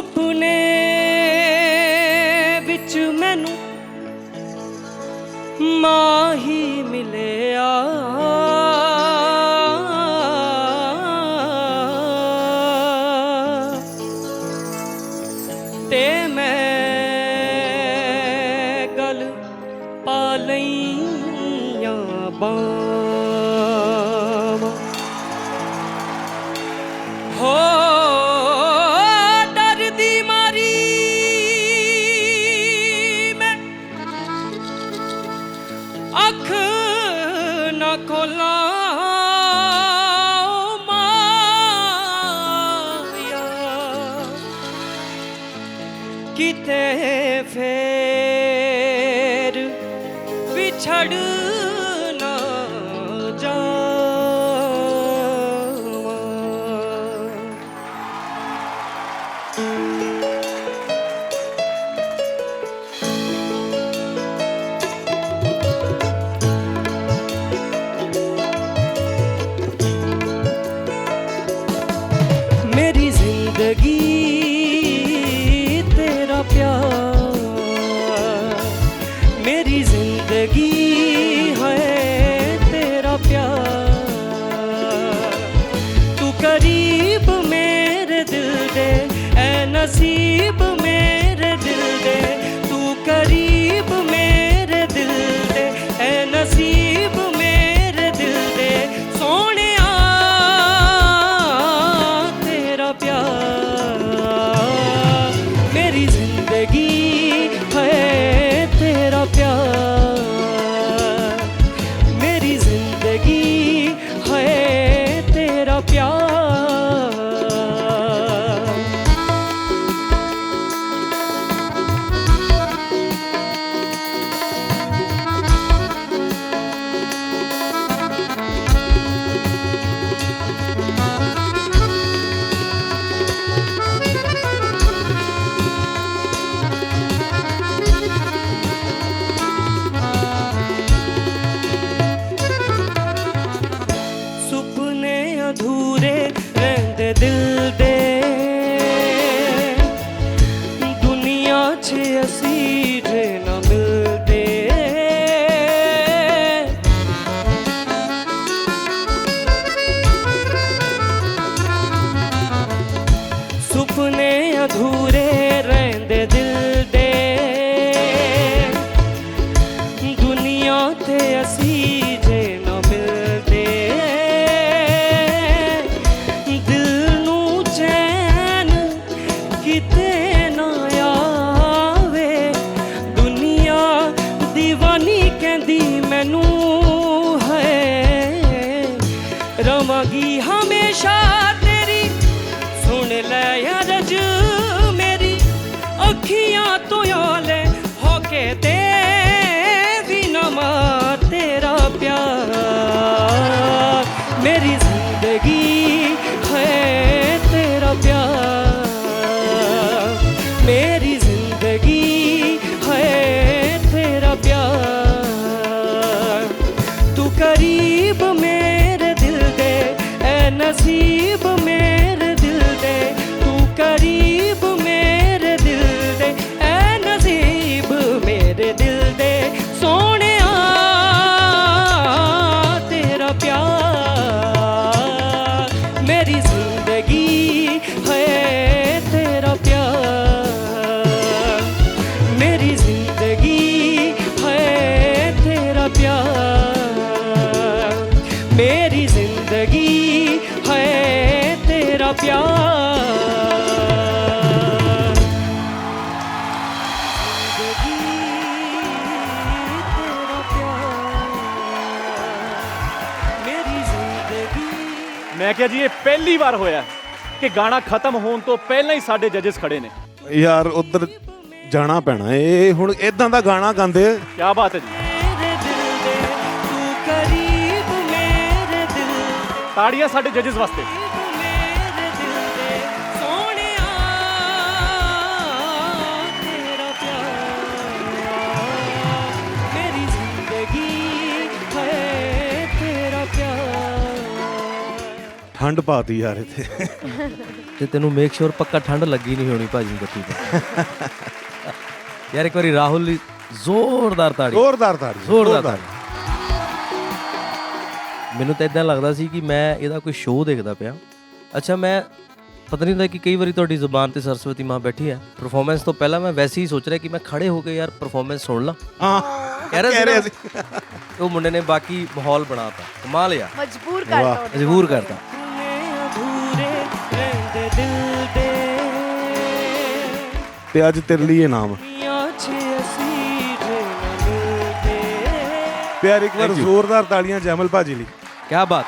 ਸੁਪਨੇ ਵਿੱਚ ਮੈਨੂੰ ਮਾਹੀ ਮਿਲਿਆ। ਤੇ ਮੈਂ ਗਲ ਪਾ ਲਈਆਂ ਬਾਵਾਂ ਕੋਲਾ ਮਾਇਆ ਕਿਤੇ ਫੇਰ ਵਿਛੜ ਜ਼ਿੰਦਗੀ ਤੇਰਾ ਪਿਆਰ। ਮੇਰੀ ਜ਼ਿੰਦਗੀ ਹੈ ਤੇਰਾ ਪਿਆਰ। ਤੂੰ ਕਰੀਬ ਮੇਰੇ ਦਿਲ ਦੇ ਐ ਨਸੀਬ ਦੁਨੀਆ 'ਚ ਕਰੀਬ ਮੇਰੇ ਦਿਲ ਦੇ ਐ ਨਸੀਬ ਮੇਰੇ ਜ਼ਿੰਦਗੀ ਹੈ ਤੇਰਾ ਪਿਆਰ ਜ਼ਿੰਦਗੀ ਤੇਰਾ ਪਿਆਰ ਮੇਰੀ ਜ਼ਿੰਦਗੀ ਮੈਂ ਕਿਹਾ ਜੀ ਇਹ ਪਹਿਲੀ ਵਾਰ ਹੋਇਆ ਕਿ ਗਾਣਾ ਖਤਮ ਹੋਣ ਤੋਂ ਪਹਿਲਾਂ ਹੀ ਸਾਡੇ ਜੱਜਸ ਖੜੇ ਨੇ ਯਾਰ ਉਧਰ ਜਾਣਾ ਪੈਣਾ ਇਹ ਹੁਣ ਇਦਾਂ ਦਾ ਗਾਣਾ ਗਾਉਂਦੇ ਕੀ ਬਾਤ ਹੈ ਜੀ ਤਾੜੀਆਂ ਸਾਡੇ ਜੱਜਸ ਵਾਸਤੇ। ਮੇਰੇ ਦਿਲ ਦੇ ਸੋਹਣਿਆ ਤੇਰਾ ਪਿਆਰ ਮੇਰੀ ਜ਼ਿੰਦਗੀ ਹੈ ਤੇਰਾ ਪਿਆਰ ਠੰਡ ਪਾਤੀ ਯਾਰ ਇੱਥੇ। ਤੇ ਤੈਨੂੰ ਮੇਕ ਸ਼ੋਰ ਪੱਕਾ ਠੰਡ ਲੱਗੀ ਨਹੀਂ ਹੋਣੀ ਭਾਜੀ ਨੂੰ ਤੇ। ਯਾਰ ਇੱਕ ਵਾਰੀ ਰਾਹੁਲ ਲਈ ਜ਼ੋਰਦਾਰ ਤਾੜੀ। ਜ਼ੋਰਦਾਰ ਤਾੜੀ ਜ਼ੋਰਦਾਰ। ਤਾੜੀ। ਮੈਨੂੰ ਤਾਂ ਇਦਾਂ ਲੱਗਦਾ ਸੀ ਕਿ ਮੈਂ ਇਹਦਾ ਕੋਈ ਸ਼ੋਅ ਦੇਖਦਾ ਪਿਆ। ਅੱਛਾ ਮੈਂ ਪਤਾ ਨਹੀਂ ਹੁੰਦਾ ਕਿ ਕਈ ਵਾਰੀ ਤੁਹਾਡੀ ਜ਼ੁਬਾਨ ਤੇ ਸਰਸਵਤੀ ਮਾਂ ਬੈਠੀ ਹੈ। ਪਰਫਾਰਮੈਂਸ ਤੋਂ ਪਹਿਲਾਂ ਮੈਂ ਵੈਸੇ ਹੀ ਸੋਚ ਰਿਹਾ ਕਿ ਮੈਂ ਖੜੇ ਹੋ ਕੇ ਯਾਰ ਪਰਫਾਰਮੈਂਸ ਸੁਣ ਲਾਂ। ਹਾਂ ਕਹਿ ਰਿਹਾ ਸੀ। ਉਹ ਮੁੰਡੇ ਨੇ ਬਾਕੀ ਮਾਹੌਲ ਬਣਾਤਾ। ਕਮਾਲ ਆ ਮਜਬੂਰ ਕਰਤਾ ਮਜਬੂਰ ਕਰਤਾ। ਤੇ ਅੱਜ ਤੇਰੇ ਲਈ ਇਹ ਨਾਮ। ਪਿਆਰ ਇੱਕ ਵਾਰ ਜ਼ੋਰਦਾਰ ਤਾੜੀਆਂ ਜੈਮਲ ਭਾਜੀ ਲਈ। ਕੀ ਬਾਤ।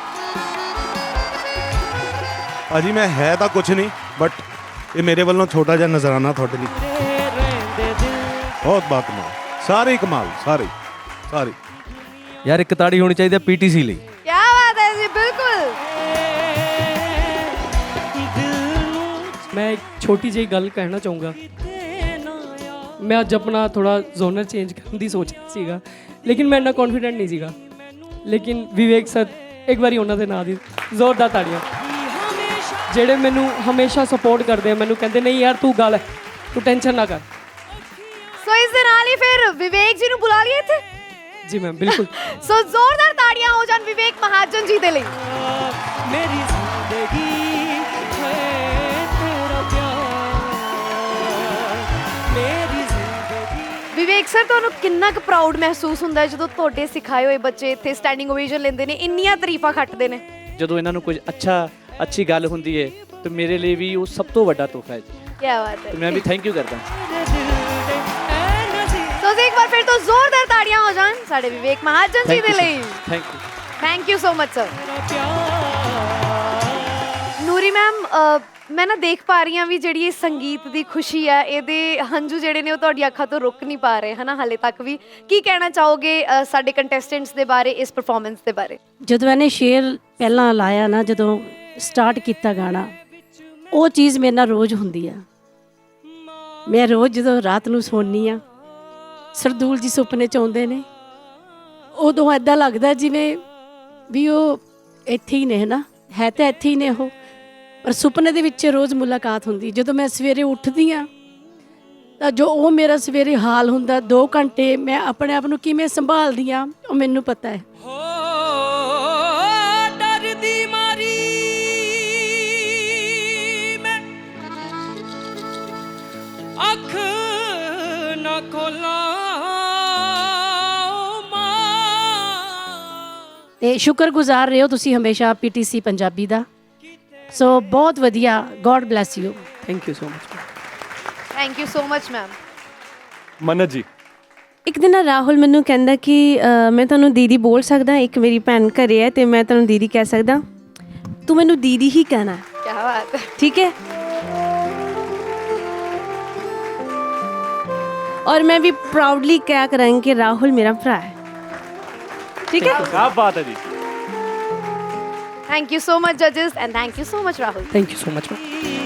ਭਾਜੀ ਮੈਂ ਹੈ ਤਾਂ ਕੁਝ ਨਹੀਂ ਬਟ ਇਹ ਮੇਰੇ ਵੱਲੋਂ ਛੋਟਾ ਜਿਹਾ ਨਜ਼ਰਾਨਾ ਤੁਹਾਡੇ ਲਈ। ਬਹੁਤ ਬਾਤ ਕਮਾਲ। ਸਾਰੇ ਹੀ ਕਮਾਲ ਸਾਰੇ ਹੀ, ਸਾਰੇ ਹੀ। ਯਾਰ ਇੱਕ ਤਾੜੀ ਹੋਣੀ ਚਾਹੀਦੀ ਹੈ ਪੀਟੀਸੀ ਲਈ। ਕੀ ਬਾਤ ਹੈ ਜੀ ਬਿਲਕੁਲ। ਮੈਂ ਇੱਕ ਛੋਟੀ ਜਿਹੀ ਗੱਲ ਕਹਿਣਾ ਚਾਹੂੰਗਾ। ਮੈਂ ਅੱਜ ਆਪਣਾ ਥੋੜਾ ਜ਼ੋਨਰ ਚੇਂਜ ਕਰਨ ਦੀ ਸੋਚ ਰਿਹਾ ਸੀਗਾ ਲੇਕਿਨ ਮੈਂ ਇੰਨਾ ਕੌਨਫੀਡੈਂਟ ਨਹੀਂ ਸੀਗਾ। ਲੇਕਿਨ ਵਿਵੇਕ ਸਰ ਇੱਕ ਵਾਰੀ ਉਹਨਾਂ ਦੇ ਨਾਂ ਦੀ ਜ਼ੋਰਦਾਰ ਤਾੜੀਆਂ। ਜਿਹੜੇ ਮੈਨੂੰ ਹਮੇਸ਼ਾ ਸਪੋਰਟ ਕਰਦੇ ਆ ਮੈਨੂੰ ਕਹਿੰਦੇ ਨਹੀਂ ਯਾਰ ਤੂੰ ਗੱਲ ਤੂੰ ਟੈਨਸ਼ਨ ਨਾ ਕਰ। ਸੋ ਇਸ ਦੇ ਨਾਲ ਹੀ ਫਿਰ ਵਿਵੇਕ ਜੀ ਨੂੰ ਬੁਲਾ ਲਈਏ ਇੱਥੇ? ਜੀ ਮੈਮ ਬਿਲਕੁਲ। ਸੋ ਜ਼ੋਰਦਾਰ ਤਾੜੀਆਂ ਹੋ ਜਾਣ ਵਿਵੇਕ ਮਹਾਜਨ ਜੀ ਦੇ ਲਈ। ਮੇਰੀ ਜ਼ਿੰਦਗੀ ਵਿਵੇਕ ਸਰ ਤੁਹਾਨੂੰ ਕਿੰਨਾ ਕੁ ਪ੍ਰਾਊਡ ਮਹਿਸੂਸ ਹੁੰਦਾ ਹੈ ਜਦੋਂ ਤੁਹਾਡੇ ਸਿਖਾਏ ਹੋਏ ਬੱਚੇ ਇੱਥੇ ਸਟੈਂਡਿੰਗ ਓਵੇਸ਼ਨ ਲੈਂਦੇ ਨੇ ਇੰਨੀਆਂ ਤਾਰੀਫਾਂ ਖੱਟਦੇ ਨੇ? ਜਦੋਂ ਇਹਨਾਂ ਨੂੰ ਕੁਝ ਅੱਛਾ ਅੱਛੀ ਗੱਲ ਹੁੰਦੀ ਹੈ ਤਾਂ ਮੇਰੇ ਲਈ ਵੀ ਉਹ ਸਭ ਤੋਂ ਵੱਡਾ ਤੋਹਫਾ ਹੈ ਜੀ। ਕੀ ਬਾਤ ਤੇ ਹੈ ਮੈਂ ਵੀ ਥੈਂਕ ਯੂ ਕਰਦਾ। ਸੋ ਜੀ ਇੱਕ ਵਾਰ ਫਿਰ ਤੋਂ ਜ਼ੋਰਦਾਰ ਤਾੜੀਆਂ ਹੋ ਜਾਣ ਸਾਡੇ ਵਿਵੇਕ ਮਹਾਜਨ ਜੀ ਦੇ ਲਈ। Thank you thank you so much sir Noori ma'am ਮੈਂ ਨਾ ਦੇਖ ਪਾ ਰਹੀ ਹਾਂ ਵੀ ਜਿਹੜੀ ਇਹ ਸੰਗੀਤ ਦੀ ਖੁਸ਼ੀ ਹੈ ਇਹਦੇ ਹੰਝੂ ਜਿਹੜੇ ਨੇ ਉਹ ਤੁਹਾਡੀ ਅੱਖਾਂ ਤੋਂ ਰੁਕ ਨਹੀਂ ਪਾ ਰਹੇ ਹਨਾ ਹਾਲੇ ਤੱਕ ਵੀ। ਕੀ ਕਹਿਣਾ ਚਾਹੋਗੇ ਅ, ਸਾਡੇ ਕੰਟੈਸਟੈਂਟਸ ਦੇ ਬਾਰੇ ਇਸ ਪਰਫਾਰਮੈਂਸ ਦੇ ਬਾਰੇ? ਜਦੋਂ ਇਹਨੇ ਸ਼ੇਰ ਪਹਿਲਾਂ ਲਾਇਆ ਨਾ ਜਦੋਂ ਸਟਾਰਟ ਕੀਤਾ ਗਾਣਾ ਉਹ ਚੀਜ਼ ਮੇਰੇ ਨਾਲ ਰੋਜ਼ ਹੁੰਦੀ ਆ। ਮੈਂ ਰੋਜ਼ ਜਦੋਂ ਰਾਤ ਨੂੰ ਸੌਂਦੀ ਆ ਸਰਦੂਲ ਜੀ ਸੁਪਨੇ ਚ ਆਉਂਦੇ ਨੇ ਉਦੋਂ ਐਦਾਂ ਲੱਗਦਾ ਜਿਵੇਂ ਵੀ ਉਹ ਇੱਥੇ ਹੀ ਨੇ ਨਾ ਹੈ ਤਾਂ ਇੱਥੇ ਹੀ ਨੇ ਉਹ। ਪਰ ਸੁਪਨੇ ਦੇ ਵਿੱਚ ਰੋਜ਼ ਮੁਲਾਕਾਤ ਹੁੰਦੀ। ਜਦੋਂ ਮੈਂ ਸਵੇਰੇ ਉੱਠਦੀ ਆ ਤਾਂ ਜੋ ਉਹ ਮੇਰਾ ਸਵੇਰੇ ਹਾਲ ਹੁੰਦਾ 2 ਘੰਟੇ ਮੈਂ ਆਪਣੇ ਆਪ ਨੂੰ ਕਿਵੇਂ ਸੰਭਾਲਦੀ ਆ ਉਹ ਮੈਨੂੰ ਪਤਾ ਹੈ। ਅੱਖ ਨਾ ਖੋਲਾਂ ਤੇ ਸ਼ੁਕਰਗੁਜ਼ਾਰ ਰਹੋ ਤੁਸੀਂ ਹਮੇਸ਼ਾ ਪੀਟੀਸੀ ਪੰਜਾਬੀ ਦਾ। ਸੋ ਬਹੁਤ ਵਧੀਆ God bless you thank you so much thank you so much ma'am Mannat ji ਇੱਕ ਦਿਨ ਰਾਹੁਲ ਮੈਨੂੰ ਕਹਿੰਦਾ ਕਿ ਮੈਂ ਤੁਹਾਨੂੰ ਦੀਦੀ ਬੋਲ ਸਕਦਾ ਇੱਕ ਮੇਰੀ ਭੈਣ ਘਰੇ ਹੈ ਤੇ ਮੈਂ ਤੁਹਾਨੂੰ ਦੀਦੀ ਕਹਿ ਸਕਦਾ। ਤੂੰ ਮੈਨੂੰ ਦੀਦੀ ਹੀ ਕਹਿਣਾ। ਕੀ ਬਾਤ ਹੈ। ਠੀਕ ਹੈ? ਔਰ ਮੈਂ ਵੀ ਪ੍ਰਾਊਡਲੀ ਕਿਹਾ ਕਰਾਂਗੀ ਕਿ ਰਾਹੁਲ ਮੇਰਾ ਭਰਾ ਹੈ। ਠੀਕ ਹੈ? ਕੀ ਬਾਤ ਹੈ ਜੀ। Thank you so much, judges, and thank you so much, Rahul. Thank you so much. Ma'am.